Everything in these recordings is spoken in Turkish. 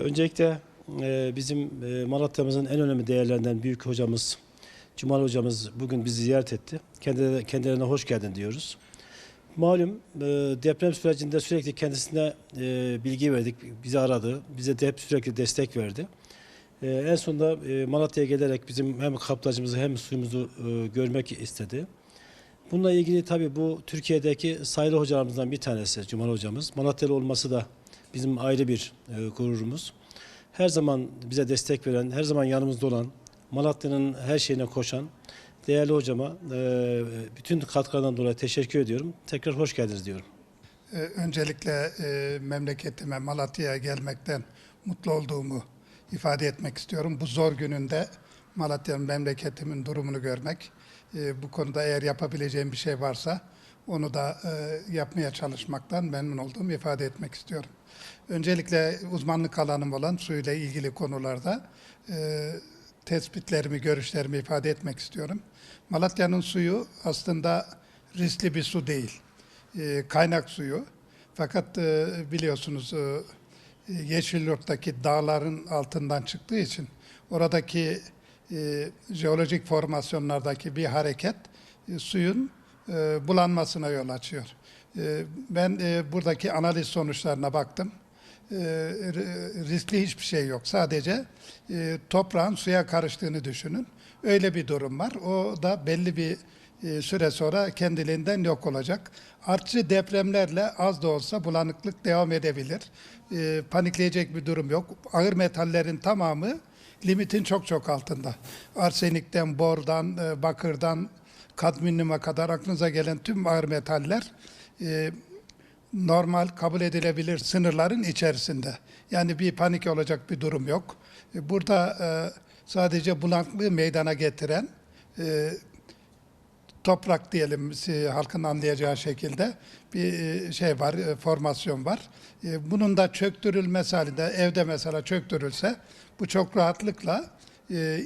Öncelikle e, bizim e, Malatya'mızın en önemli değerlerinden büyük hocamız, Cumal hocamız bugün bizi ziyaret etti. Kendilerine, hoş geldin diyoruz. Malum e, deprem sürecinde sürekli kendisine e, bilgi verdik, bizi aradı, bize de hep sürekli destek verdi. E, En sonunda e, Malatya'ya gelerek bizim hem kaptacımızı hem suyumuzu e, görmek istedi. Bununla ilgili tabii bu Türkiye'deki sayılı hocalarımızdan bir tanesi Cumal hocamız. Malatyalı olması da bizim ayrı bir e, gururumuz. Her zaman bize destek veren, her zaman yanımızda olan, Malatya'nın her şeyine koşan değerli hocama e, bütün katkılarından dolayı teşekkür ediyorum. Tekrar hoş geldiniz diyorum. Ee, Öncelikle e, memleketime Malatya'ya gelmekten mutlu olduğumu ifade etmek istiyorum. Bu zor gününde Malatya'nın memleketimin durumunu görmek, e, bu konuda eğer yapabileceğim bir şey varsa onu da e, yapmaya çalışmaktan memnun olduğumu ifade etmek istiyorum. Öncelikle uzmanlık alanım olan suyla ilgili konularda e, tespitlerimi, görüşlerimi ifade etmek istiyorum. Malatya'nın suyu aslında riskli bir su değil e, kaynak suyu. Fakat e, biliyorsunuz e, Yeşilyurt'taki dağların altından çıktığı için oradaki e, jeolojik formasyonlardaki bir hareket e, suyun e, bulanmasına yol açıyor. E, ben e, buradaki analiz sonuçlarına baktım. E, ri- riskli hiçbir şey yok. Sadece e, toprağın suya karıştığını düşünün. Öyle bir durum var. O da belli bir e, süre sonra kendiliğinden yok olacak. Artçı depremlerle az da olsa bulanıklık devam edebilir. E, panikleyecek bir durum yok. Ağır metallerin tamamı limitin çok çok altında. Arsenikten, bordan, e, bakırdan, kadminyuma kadar aklınıza gelen tüm ağır metaller e, normal kabul edilebilir sınırların içerisinde. Yani bir panik olacak bir durum yok. E, Burada e, sadece bulanıklığı meydana getiren e, toprak diyelim halkın anlayacağı şekilde bir e, şey var, e, formasyon var. Bunun da çöktürülmesi halinde evde mesela çöktürülse bu çok rahatlıkla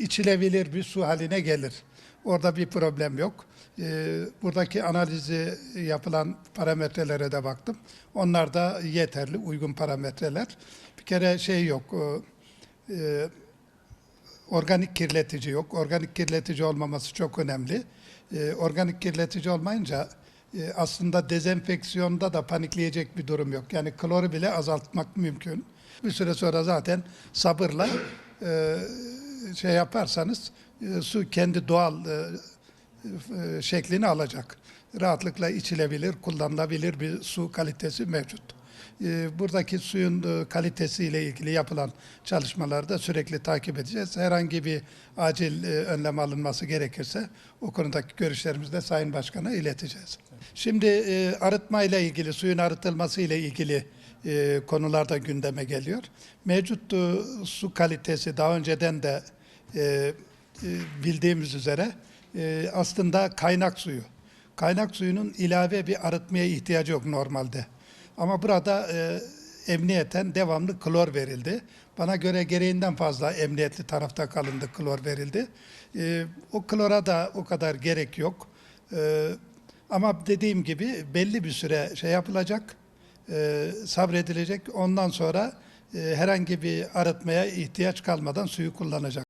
içilebilir bir su haline gelir. Orada bir problem yok. E, Buradaki analizi yapılan parametrelere de baktım. Onlar da yeterli, uygun parametreler. Bir kere şey yok, e, e, organik kirletici yok. Organik kirletici olmaması çok önemli. Ee, organik kirletici olmayınca e, aslında dezenfeksiyonda da panikleyecek bir durum yok. Yani kloru bile azaltmak mümkün. Bir süre sonra zaten sabırla e, şey yaparsanız e, su kendi doğal e, e, şeklini alacak. Rahatlıkla içilebilir, kullanılabilir bir su kalitesi mevcut. E, Buradaki suyun e, kalitesiyle ilgili yapılan çalışmaları da sürekli takip edeceğiz. Herhangi bir acil e, önlem alınması gerekirse o konudaki görüşlerimizi de Sayın Başkan'a ileteceğiz. Şimdi e, arıtma ile ilgili, suyun arıtılması ile ilgili e, konular da gündeme geliyor. Mevcut e, su kalitesi daha önceden de e, e, bildiğimiz üzere e, aslında kaynak suyu. Kaynak suyunun ilave bir arıtmaya ihtiyacı yok normalde. Ama burada e, emniyeten devamlı klor verildi. Bana göre gereğinden fazla emniyetli tarafta kalındı, klor verildi. E, o klora da o kadar gerek yok. E, ama dediğim gibi belli bir süre şey yapılacak, e, sabredilecek. Ondan sonra e, herhangi bir arıtmaya ihtiyaç kalmadan suyu kullanacak.